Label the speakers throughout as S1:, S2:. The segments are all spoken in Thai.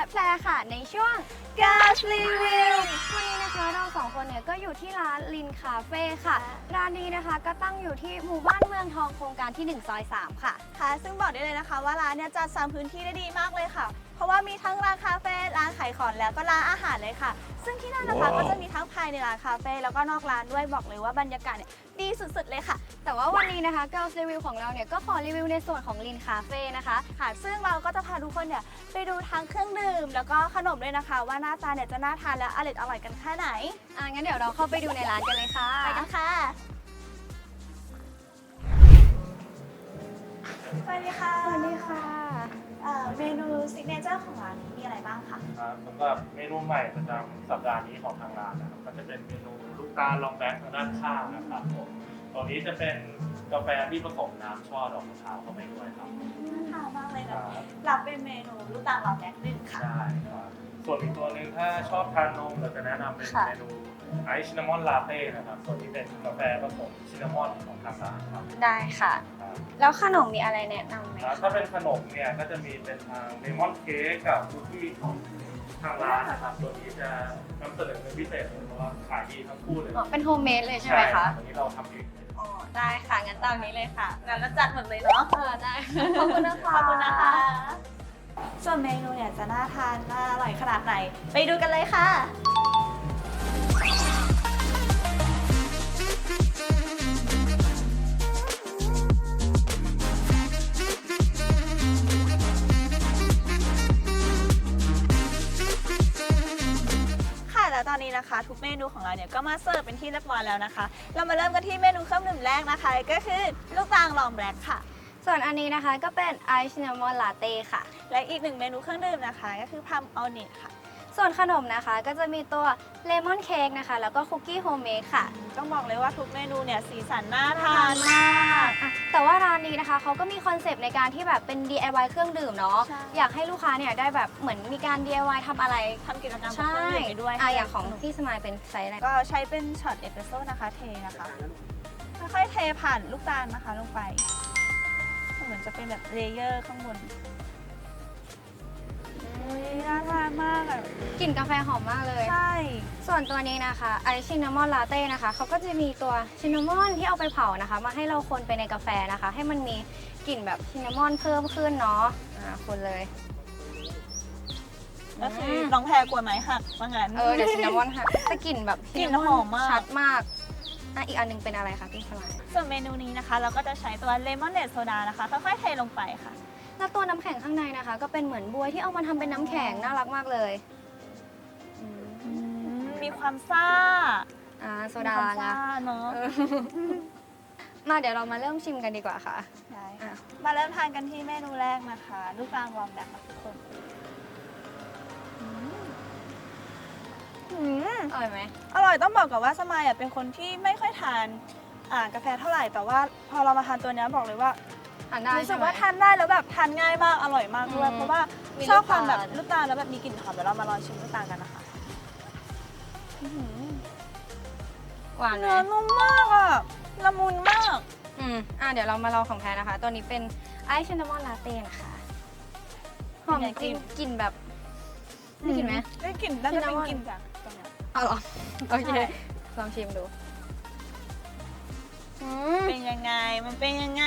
S1: และแพรค่ะในช่วง Gas Review วันนี้นะคะเราสองคนเนี่ยก็อยู่ที่ร้านลินคาเฟ่ค่ะ ร้านนี้นะคะก็ตั้งอยู่ที่หมู่บ้านเมืองทองโครงการที่1ซอย3ค่ะ
S2: ค่ะ ซึ่งบอกได้เลยนะคะว่าร้านเนี่ยจัดสรรพื้นที่ได้ดีมากเลยค่ะ เพราะว่ามีทั้งร้านคาเฟ่ ร้านขายของแล้วก็ร้านอาหารเลยค่ะ ซึ่งที่นั่นนะคะก็จะมีทั้งภายในร้านคาเฟ่แล้วก็นอกร้านด้วยบอกเลยว่าบรรยากาศเนี่ยดีสุดๆเลยค่ะ
S1: แต่ว่าวันนี้นะคะ Girls Review ของเราเนี่ยก็ขอรีวิวในส่วนของลินคาเฟ่นะคะ
S2: ค่ะ ซึ่งเราก็จะพาทุกคนเนี่ยไปดูทั้งเครื่องดื่ม แล้วก็ขนมด้วยนะคะว่าหน้าตาเนี่ยจะน่าทานและอร่อยอร่อยกันแค่ไหน
S1: อะงั้นเดี๋ยวเราเข้าไปดูในร้านกันเลยค่ะ
S2: ไปกันค่ะสวัสดีค่ะ
S1: สวัสดีค่ะ
S2: เอ่อเมนูซิกเนเจอร์ของร้านนี้มีอะไรบ้างคะ
S3: ครับสำหรับเมนูใหม่ประจำสัปดาห์นี้ของทางร้านนะครับก็จะเป็นเมนูลูกตาลลองแบงค์ทางด้านข้างนะครับผมตัวนี้จะเป็นกาแฟที่ผสมน้ำช่อดอกมะพร้าวเข้าไปด้วยครับ
S2: น่าทานมากเลย
S3: ค
S2: นะ
S3: รับ
S2: รับเป็นเมนูลูกตาลลองแดกหนึ่งค่ะ
S3: ใช่ครับ ส่วนอีกตัวหนึ่งถ้าชอบทานนมเราจะแนะนำเป็น
S2: ค่ะ
S3: เมนูไอซ์ชินนามอนลาเต้นะครับส่วนนี้เป็นกาแฟผสมชินนามอนของทางร้านครับ
S1: ได้ค่ะ
S3: ครับ
S1: แล้วขนมมีอะไรแนะนำไหม
S3: แล้ว
S1: คะ
S3: ถ้าเป็นขนมเนี่ยก็จะมีเป็นทางเลมอนเค้กกับคุกกี้ของทางร้านนะครับตัวนี้จะนำเสนอเป็นพิเศษเลยเพราะว่าขายดีทั้งคู่เลย
S1: อ๋อเป็นโฮมเมดเลยใช่ไหมคะ
S3: วันนี้เราทำเองเลย
S1: อ๋อได้ค่ะงั้นตามนี้เลยค่ะ
S2: งั้นเราจัดหมดเลยเนาะ
S1: เออได้ขอบคุณนะคะ
S2: ขอบคุณนะคะ ส่วนเมนูเนี่ยจะน่าทานน่าอร่อยขนาดไหน ไปดูกันเลยค่ะ ค่ะแล้วตอนนี้นะคะ ทุกเมนูของเราเนี่ยก็มาเสิร์ฟเป็นที่เรียบร้อยแล้วนะคะ เรามาเริ่มกันที่เมนูเครื่องดื่มแรกนะคะ ก็คือลูกตาลลองแบล็คค่ะ
S1: ส่วนอันนี้นะคะก็เป็นไอซ์ชินามอนลาเต้ค่ะ
S2: และอีกหนึ่งเมนูเครื่องดื่มนะคะ ก็คือพัมออนิค่ะ
S1: ส่วนขนมนะคะก็จะมีตัวเลมอนเค้กนะคะ แล้วก็คุกกี้โฮมเมดค่ะ
S2: ต้องบอกเลยว่าทุกเมนูเนี่ยสีสันน่าทาน
S1: มากอะแต่ว่าร้านนี้นะคะเขาก็มีคอนเซปต์ในการที่แบบเป็น DIY เครื่องดื่มเนาะ
S2: ใช่
S1: อยากให้ลูกค้าเนี่ยได้แบบเหมือนมีการ DIY ทำอะไร
S2: ทำกิจกรรมกับ
S1: ใช่
S2: เครื่องดื่มไปด้วย
S1: อะอย่างของพี่สมายเป็นไซส์อะไร
S2: ก็ใช้เป็นช็อตเอสเปรสโซ่นะคะเทนะคะค่อยๆเทผ่านลูกตาลนะคะลงไป เหมือนจะเป็นแบบเลเยอร์ข้างบนอุ๊ยน่าทานมากอะ
S1: กลิ่นกาแฟหอมมากเลย
S2: ใช่
S1: ส่วนตัวนี้นะคะไอชินามอนลาเต้นะคะเขาก็จะมีตัวชินามอนที่เอาไปเผานะคะ มาให้เราคนไปในกาแฟนะคะ ให้มันมีกลิ่นแบบชินามอนเพิ่มขึ้นเนาะอ่าคนเลย
S2: ก็คือน้องแพรกลัวไหมหักว่างั้น
S1: เออเดี๋ยวชินามอนค่ะแต่กลิ่นแบบ
S2: กลิ่นหอมมาก
S1: ชัดมาก อะอีกอันหนึงเป็นอะไรคะพี่สมัย
S2: ส่วนเมนูนี้นะคะ เราก็จะใช้ตัวเลมอนเน d โซดานะคะค่อยๆเทลงไปค่ะ
S1: แล้วตัวน้ำแข็งข้างในนะคะ ก็เป็นเหมือนบวยที่เอามาทำเป็นน้ำแข็งน่ารักมากเลยอืม
S2: มีความซ่า
S1: อ่าโซดา
S2: มีความ
S1: นะ
S2: ซ่าเนาะ
S1: เออมาเดี๋ยวเรามาเริ่มชิมกันดีกว่าค่ะ
S2: ใช่
S1: อะ
S2: มาเริ่มทานกันที่เมนูแรกนะคะ ลูกตาลวอมแบบค่ะทุกคน อืมอ
S1: ร่อยไหม
S2: อร่อยต้องบอกก่อนว่าสมายอะเป็นคนที่ไม่ค่อยทานอ่ากาแฟเท่าไหร่แต่ว่าพอเรามาทานตัวเนี้ยบอกเลยว่า
S1: อ่านได้
S2: รู้สึ
S1: ใช่
S2: ก
S1: ไหม
S2: ว่าทานได้แล้วแบบทานง่ายมากอร่อยมากด้วย
S1: อืม
S2: เพราะว่า
S1: มี
S2: ชอบความ
S1: ลูก
S2: แบ
S1: ตา
S2: บ
S1: ล
S2: ลูกตาลแล้วแบบมีกลิ่นหอมเดี๋ยวเรามาลองชิมลูกตาลกันนะคะอื้อหือ
S1: หวานไหม
S2: เนื้อนุ่มมากอะละมุนมาก
S1: อืมอะเดี๋ยวเรามาลองของแท้นะคะ ตัวนี้เป็นไอซ์ชินามอนลาเต้นะคะ หอม
S2: เป็นไง
S1: จริง
S2: กลิ่น
S1: กลิ่นแบบได้กลิ่นไหม
S2: ได้กลิ่นน่าจะเป็น
S1: ซินนามอน
S2: กลิ่นจากตรง เนี้ย
S1: เอาเหรอโอเค
S2: ใช่
S1: ลองชิมดูอืม
S2: เป็นยังไง มันเป็นยังไง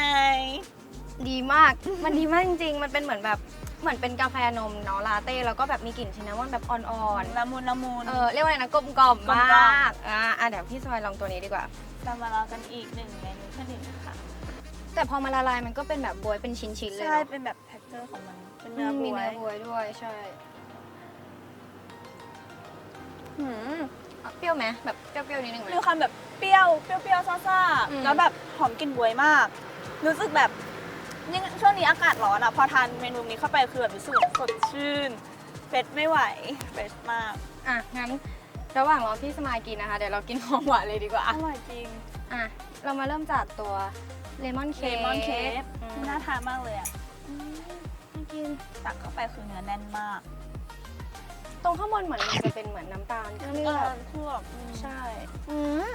S1: ดีมาก มันดีมากจริง ๆ มันเป็นเหมือนแบบเหมือนเป็นกาแฟนมเนาะลาเต้แล้วก็แบบมีกลิ่นชินนามอนแบบอ่อน
S2: ละมุนละมุน
S1: ๆเออเรียกว่าอะไรนะกลมกล่อม
S2: กลม
S1: ม
S2: กล่อมา
S1: กอะอะเดี๋ยวพี่สมัยลองตัวนี้ดีกว่า
S2: เรามาลองกันอีกหนึ่งเมนูเครื่องดื่มนะคะ
S1: แต่พอมาละลายมันก็เป็นแบบบวยเป็นชิ้นๆเลย
S2: ใช่
S1: เนาะ
S2: เป็นแบบแท็กเจอร์ของมัน เป็น
S1: อื
S2: เนื้อ
S1: ม
S2: บ
S1: มี
S2: ว
S1: เนื้อยบวยด้วยใช่
S2: หืม
S1: อะเปรี้ยวไหมแบบเปรี้ยวๆนิดนึงไหม
S2: มีความแบบเปรี้ยวเปรี้ยวๆซ่า
S1: อืม
S2: ๆแล้วแบบหอมกลิ่นบวยมาก รู้สึกแบบยิ่งช่วงนี้อากาศร้อนอะ พอทานเมนูนี้เข้าไปคือแบบรู้สึกสดชื่นเฟรชไม่ไหวเฟรชมาก
S1: อะงั้นระหว่างรอพี่สมายกินนะคะเดี๋ยวเรากินของหวานเลยดีกว่า
S2: อร่อยจริง
S1: อะเรามาเริ่มจากตัวเลมอน
S2: เค
S1: เค้ก
S2: มอนเค้ก
S1: อืม
S2: น่าทานมากเลยอะ
S1: น่ากิน
S2: ตักเข้าไปคือเนื้อแน่นมาก
S1: ตรงข้างบนเหมือนมันจะเป็นเหมือนน้ำตาลเคลือบ
S2: เคลือบอืม
S1: ใช่
S2: อืม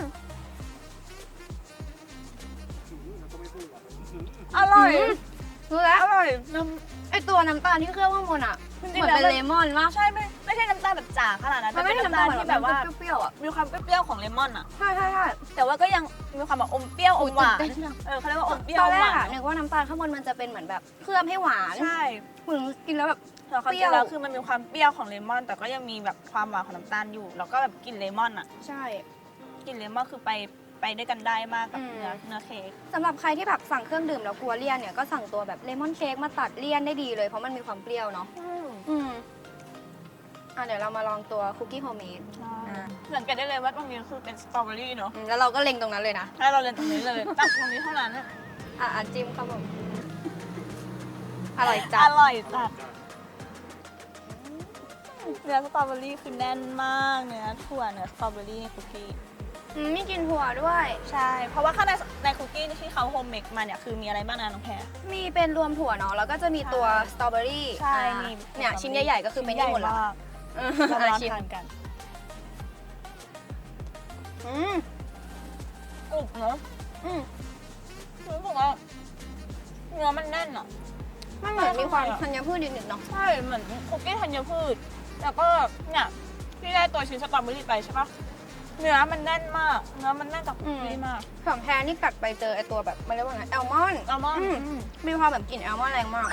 S2: อร่อย
S1: รู้แล้ว
S2: อร่อยน้
S1: ไอตัวน้ำตาลที่เคลือบข้างบนอะ
S2: จริ
S1: เห
S2: ง
S1: มือน
S2: ๆแล้ว
S1: เป็น
S2: มัน
S1: เลมอนมาก
S2: ใช่ไม่ไม่ใช่น้ำตาลแบบจ๋าขนาดนั้น
S1: มันไม่ได้
S2: แต่
S1: น้ำ
S2: เป็
S1: ตาล
S2: ที่แบบว่า
S1: เปรี้ยวๆอะ
S2: มีความเปรี้ยวๆของเลมอนอะ
S1: ใช่ใช่ใช่
S2: แต่ว่าก็ยังมีความแบบอมเปรี้ยวอมหวาน
S1: ตื่นเต้นจัง
S2: เออเขาเรียกว่าอมเปรี้ยว
S1: ต
S2: อ
S1: อน
S2: ม
S1: แร
S2: หวาก
S1: อะ
S2: น
S1: นึกว่าน้ำตาลข้างบนมันจะเป็นเหมือนแบบเคลือบให้หวาน
S2: ใช่
S1: ถึงกินแล้วแบบ
S2: แต่ความ
S1: เป
S2: จ
S1: รี้
S2: ริ
S1: ยว
S2: งแล้วคือมันมีความเปรี้ยวของเลมอน แต่ก็ยังมีแบบความหวานของน้ำตาลอยู่ แล้วก็แบบกลิ่นเลมอนอะ
S1: ใช่
S2: กลิ่นเลมอนคือไปไปด้วยกันได้มากกับ
S1: อืม
S2: เนื้อเนื้อเค้ก
S1: สำหรับใครที่แบบสั่งเครื่องดื่มแล้วกลัวเลี่ยนเนี่ยก็สั่งตัวแบบเลมอนเค้กมาตัดเลี่ยนได้ดีเลยเพราะมันมีความเปรี้ยวเนาะอืมอะเดี๋ยวเรามาลองตัวคุกกี้โฮมเมด อ่า
S2: สังเกตได้เลยว่าตรงนี้คือเป็นสตรอเบอรี่เนาะ
S1: แล้วเราก็เล็งตรงนั้นเลยนะ
S2: ให้เราเรียนตรงนี้เลย ตักตรงนี้เท่านั้นอะ
S1: อะอะจิ้มครับผมอร่อยจั
S2: อ
S1: ด
S2: ร่อยจัด เนื้อสตรอเบอรี่คือแน่นมาก เนื้อถั่วเนื้อสตรอเบอรี่คุกกี้
S1: อืมมีกลินถั่วด้วย
S2: ใช่ เพราะว่าข้างในในคุกกี้ที่เขาโฮมเมดมาเนี่ยคือมีอะไรบ้างนะน้องแพร
S1: มีเป็นรวมถั่วเนาะแล้วก็จะมีตัว
S2: ใช่
S1: สตรอเบอรี่
S2: ใช่
S1: อ่า
S2: นี่
S1: เนี่ยชิ้นใหญ่ๆก็คือเป็นนี่หมดแล้ว
S2: มาก
S1: เออ
S2: เรามาลอง
S1: ชิม
S2: ทานกัน
S1: อืม
S2: กรุบเนาะ
S1: อืม
S2: รู้สึกว่าเนื้อมันแน่นอะ
S1: มันเหมือนมีความ
S2: อร่อยอะ
S1: ธัญพืชนิดๆเนาะ
S2: ใช่เหมือนคุกกี้ธัญพืช แล้วก็เนี่ยที่ได้ตัวชิ้นสตรอเบอรี่ไปใช่ปะเนื้อมันแน่นมาก เนื้อมันแน่นจากคุกกี้มาก
S1: ของแพรนี่กัดไปเจอไอตัวแบบมันเรียกว่าไงแอลมอนด์
S2: อัลมอนด์
S1: อืม
S2: อืม
S1: มีความแบบกลิ่นแอลมอนด์แรงมาก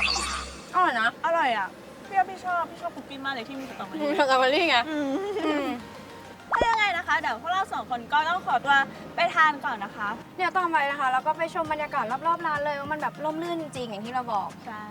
S1: อร่อยนะ
S2: อร่อยอะพี่ว่าพี่ชอบพี่ชอบคุกกี้มากเลยที่มีสตรอเบอรี่
S1: สตรอเบอรี่ไง
S2: อืม
S1: อืม
S2: ถ้ายังไงนะคะเดี๋ยวพวกเราสองคนก็ต้องขอตัวไปทานก่อนนะคะ
S1: เดี๋ยวต่อไปนะคะแล้วก็ไปชมบรรยากาศรอบๆร้านเลยว่ามันแบบร่มรื่นจริงๆอย่างที่เราบอก
S2: ใช่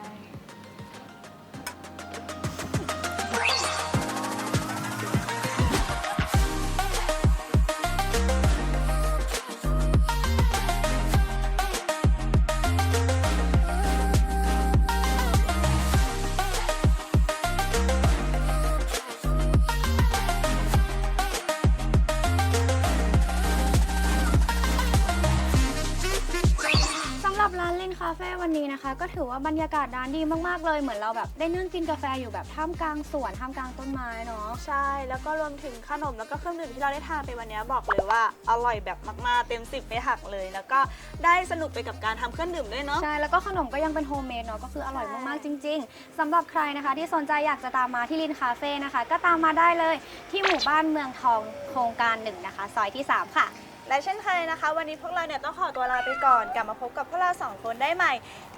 S1: วันนี้นะคะ ก็ถือว่าบรรยากาศร้านดีมากๆเลยเหมือนเราแบบได้นั่งกินกาแฟอยู่แบบท่ามกลางสวนท่ามกลางต้นไม้เนาะ
S2: ใช่ แล้วก็รวมถึงขนมแล้วก็เครื่องดื่มที่เราได้ทานไปวันนี้บอกเลยว่าอร่อยแบบมากๆเต็มสิบไม่หักเลย แล้วก็ได้สนุกไปกับการทำเครื่องดื่มด้วยเนาะ
S1: ใช่แล้วก็ขนมก็ยังเป็นโฮมเมดเนาะก็คืออร่อยมากๆจริง ๆสำหรับใครนะคะ ที่สนใจอยากจะตามมาที่ลินคาเฟ่นะคะ ก็ตามมาได้เลยที่หมู่บ้านเมืองทองโครงการหนึ่งนะคะ ซอยที่ 3 ค่ะ
S2: และเช่นเคยนะคะ วันนี้พวกเราเนี่ยต้องขอตัวลาไปก่อน กลับมาพบกับพวกเรา 2 คนได้ใหม่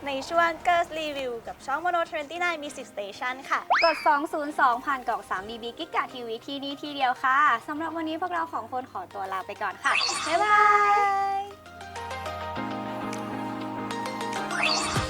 S2: ในช่วง Girls Review กับช่อง Mono 29 Music Station ค่ะ
S1: กด 202 ผ่านกล่อง3 BB กิกะทีวีที่นี่ที่เดียวค่ะสำหรับวันนี้พวกเราของคนขอตัวลาไปก่อนค่ะ บ๊ายบาย Bye.